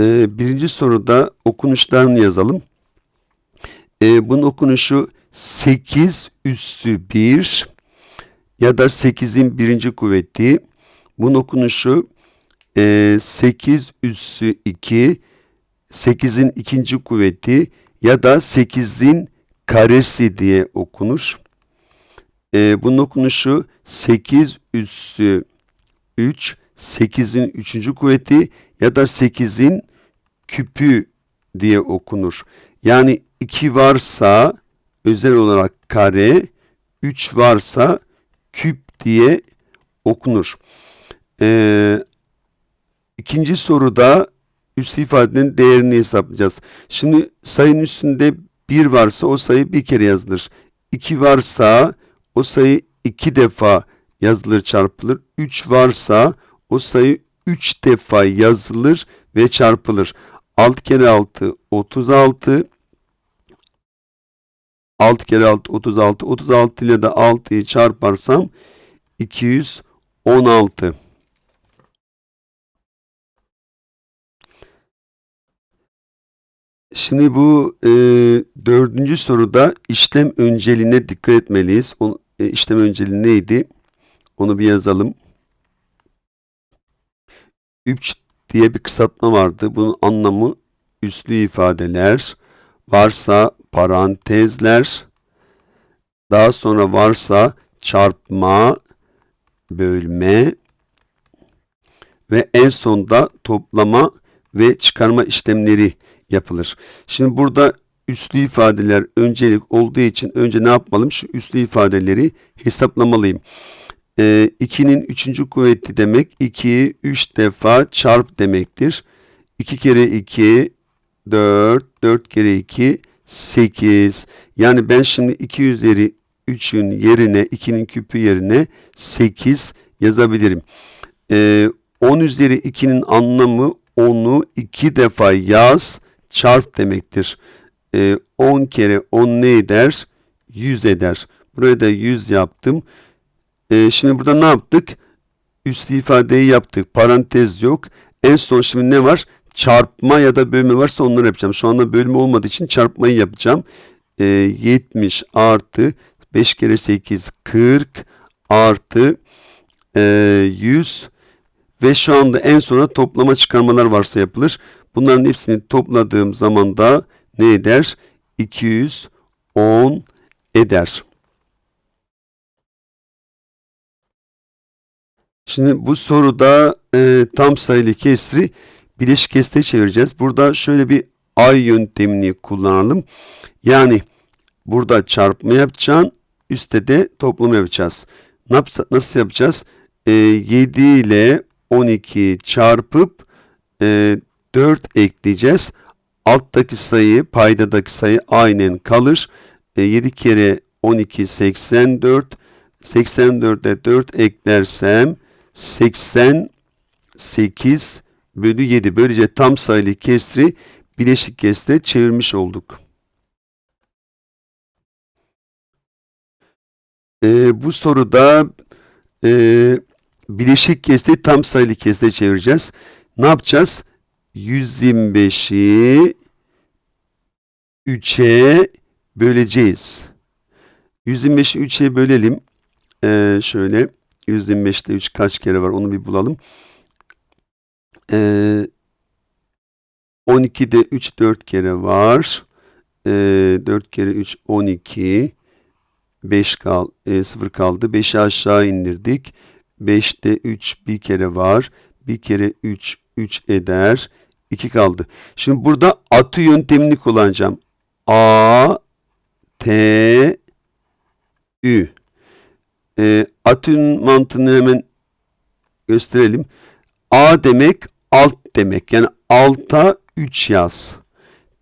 Ee, birinci soruda okunuşlarını yazalım. Ee, bunun okunuşu 8 üssü 1 ya da 8'in birinci kuvveti. Bunun okunuşu e, 8 üssü 2, 8'in ikinci kuvveti ya da 8'in karesi diye okunur. Ee, bunun okunuşu 8 üssü 3, 8'in üçüncü kuvveti ya da 8'in küpü diye okunur. Yani 2 varsa özel olarak kare, 3 varsa küp diye okunur. Ee, ikinci soruda üslü ifadenin değerini hesaplayacağız. Şimdi sayının üstünde 1 varsa o sayı bir kere yazılır. 2 varsa o sayı iki defa yazılır çarpılır. 3 varsa o sayı 3 defa yazılır ve çarpılır. 6 kere 6 36 6 kere 6 36 36 ile de 6'yı çarparsam 216 Şimdi bu e, dördüncü soruda işlem önceliğine dikkat etmeliyiz. O, e, işlem önceliği neydi? Onu bir yazalım. 3 diye bir kısaltma vardı. Bunun anlamı üslü ifadeler, varsa parantezler, daha sonra varsa çarpma, bölme ve en sonda toplama ve çıkarma işlemleri yapılır. Şimdi burada üslü ifadeler öncelik olduğu için önce ne yapmalım? Şu üslü ifadeleri hesaplamalıyım. 2'nin e, üçüncü kuvveti demek 2'yi 3 defa çarp demektir. 2 kere 2 4, 4 kere 2 8. Yani ben şimdi 2 üzeri 3'ün yerine 2'nin küpü yerine 8 yazabilirim. Ee, 10 üzeri 2'nin anlamı 10'u 2 defa yaz çarp demektir. Ee, 10 kere 10 ne eder? 100 eder. Buraya da 100 yaptım. Ee, şimdi burada ne yaptık? Üslü ifadeyi yaptık. Parantez yok. En son şimdi ne var? Çarpma ya da bölme varsa onları yapacağım. Şu anda bölme olmadığı için çarpmayı yapacağım. Ee, 70 artı 5 kere 8 40 artı e, 100 ve şu anda en sona toplama çıkarmalar varsa yapılır. Bunların hepsini topladığım zaman da ne eder? 210 eder. Şimdi bu soruda e, tam sayılı kesri bileşik kesre çevireceğiz. Burada şöyle bir ay yöntemini kullanalım. Yani burada çarpma yapacağım. Üstte de toplama yapacağız. Nasıl yapacağız? E, 7 ile 12 çarpıp e, 4 ekleyeceğiz. Alttaki sayı, paydadaki sayı aynen kalır. E, 7 kere 12 84. 84'e 4 eklersem 88 bölü 7. Böylece tam sayılı kesri bileşik kesre çevirmiş olduk. Ee, bu soruda e, bileşik kesri tam sayılı kesre çevireceğiz. Ne yapacağız? 125'i 3'e böleceğiz. 125'i 3'e bölelim. Ee, şöyle 125'te 3 kaç kere var onu bir bulalım. Ee, 12'de 3 4 kere var. Ee, 4 kere 3 12. 5 kal, e, 0 kaldı. 5'i aşağı indirdik. 5'te 3 bir kere var. Bir kere 3 3 eder. 2 kaldı. Şimdi burada atı yöntemini kullanacağım. A T Ü e, atın mantığını hemen gösterelim. A demek alt demek. Yani alta 3 yaz.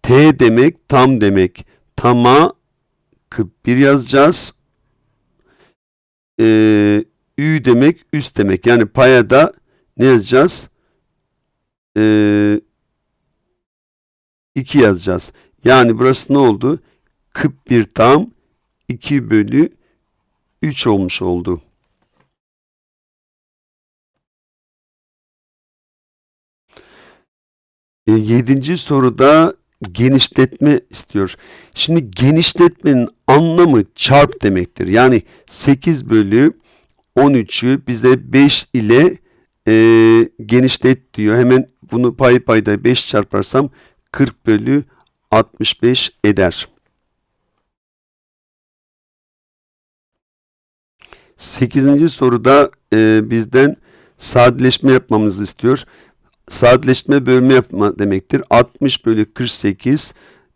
T demek tam demek. Tama 41 yazacağız. Ee, Ü demek üst demek. Yani paya da ne yazacağız? Ee, 2 yazacağız. Yani burası ne oldu? 41 tam 2 bölü 3 olmuş oldu. E, yedinci soruda genişletme istiyor. Şimdi genişletmenin anlamı çarp demektir. Yani 8 bölü 13'ü bize 5 ile e, genişlet diyor. Hemen bunu pay payda 5 çarparsam 40 bölü 65 eder. 8. soruda e, bizden sadeleşme yapmamızı istiyor. Sadeleşme bölme yapma demektir. 60 bölü 48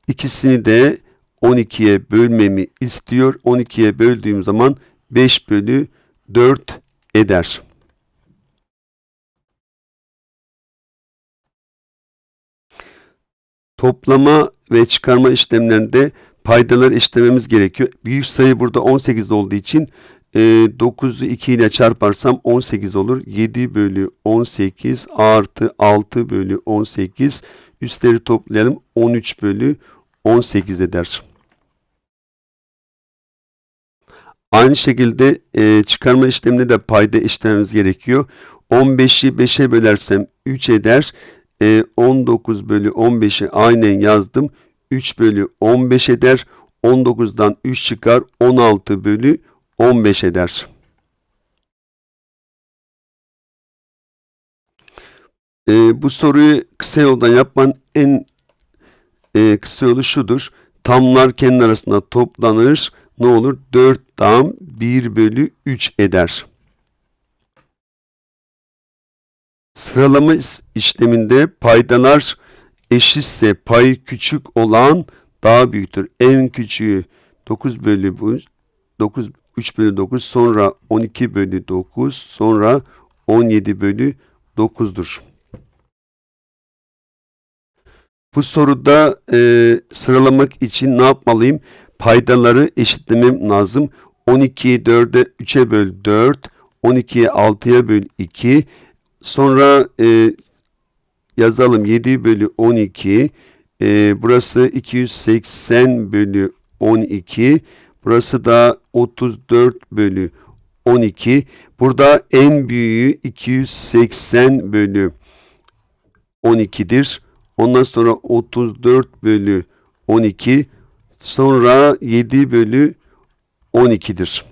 ikisini de 12'ye bölmemi istiyor. 12'ye böldüğüm zaman 5 bölü 4 eder. Toplama ve çıkarma işlemlerinde paydaları işlememiz gerekiyor. Büyük sayı burada 18 olduğu için e, 9'u 2 ile çarparsam 18 olur. 7 bölü 18 artı 6 bölü 18 üstleri toplayalım 13 bölü 18 eder. Aynı şekilde e, çıkarma işleminde de payda işlememiz gerekiyor. 15'i 5'e bölersem 3 eder. E, 19 bölü 15'i aynen yazdım. 3 bölü 15 eder. 19'dan 3 çıkar. 16 bölü 15 eder. E, bu soruyu kısa yoldan yapman en e, kısa yolu şudur. Tamlar kendi arasında toplanır. Ne olur? 4 tam 1 bölü 3 eder. Sıralama işleminde paydalar eşitse payı küçük olan daha büyüktür. En küçüğü 9 bölü 9 3 bölü 9 sonra 12 bölü 9 sonra 17 bölü 9'dur. Bu soruda e, sıralamak için ne yapmalıyım? Paydaları eşitlemem lazım. 12'yi 4'e 3'e böl 4, 12'ye 6'ya böl 2. Sonra e, yazalım 7 bölü 12. E, burası 280 bölü 12. Burası da 34 bölü 12. Burada en büyüğü 280 bölü 12'dir. Ondan sonra 34 bölü 12. Sonra 7 bölü 12'dir.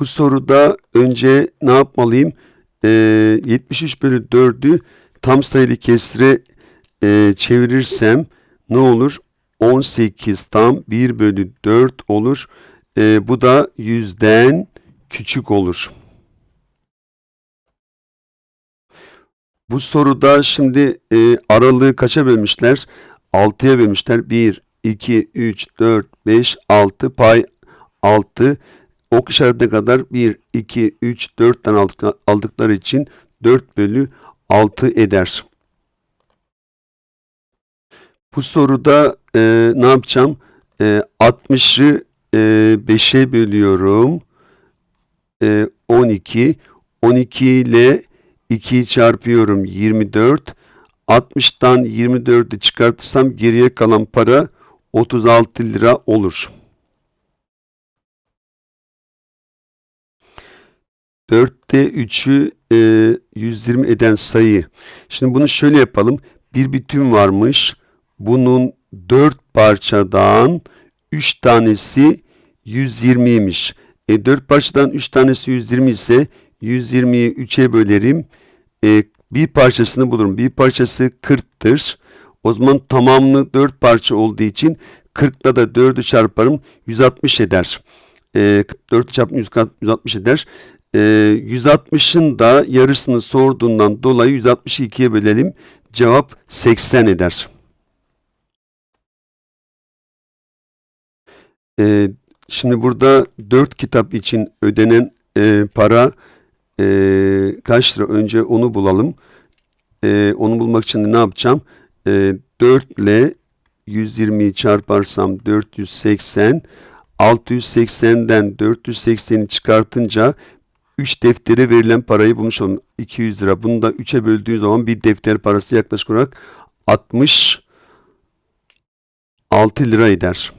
Bu soruda önce ne yapmalıyım? Ee, 73 bölü 4'ü tam sayılı kesire e, çevirirsem ne olur? 18 tam 1 bölü 4 olur. E, bu da yüzden küçük olur. Bu soruda şimdi e, aralığı kaça bölmüşler? 6'ya bölmüşler. 1, 2, 3, 4, 5, 6 pay 6. Ok işaretine kadar 1, 2, 3, 4 tane aldıkları için 4 bölü 6 eder. Bu soruda e, ne yapacağım? E, 60'ı e, 5'e bölüyorum. E, 12. 12 ile 2'yi çarpıyorum 24. 60'tan 24'ü çıkartırsam geriye kalan para 36 lira olur. 4'te 3'ü e, 120 eden sayı. Şimdi bunu şöyle yapalım. Bir bütün varmış. Bunun 4 parçadan 3 tanesi 120'ymiş. E 4 parçadan 3 tanesi 120 ise 120'yi 3'e bölerim. E, bir parçasını bulurum. Bir parçası 40'tır. O zaman tamamını 4 parça olduğu için 40'la da 4'ü çarparım 160 eder. E, 4 çarpı 160 eder. E, 160'ın da yarısını sorduğundan dolayı 160'ı 2'ye bölelim. Cevap 80 eder. E, şimdi burada 4 kitap için ödenen e, para e, kaç lira? Önce onu bulalım. E, onu bulmak için ne yapacağım? E, 4 ile 120'yi çarparsam 480. 680'den 480'i çıkartınca 3 deftere verilen parayı bulmuş olalım. 200 lira. Bunu da 3'e böldüğü zaman bir defter parası yaklaşık olarak 66 lira eder.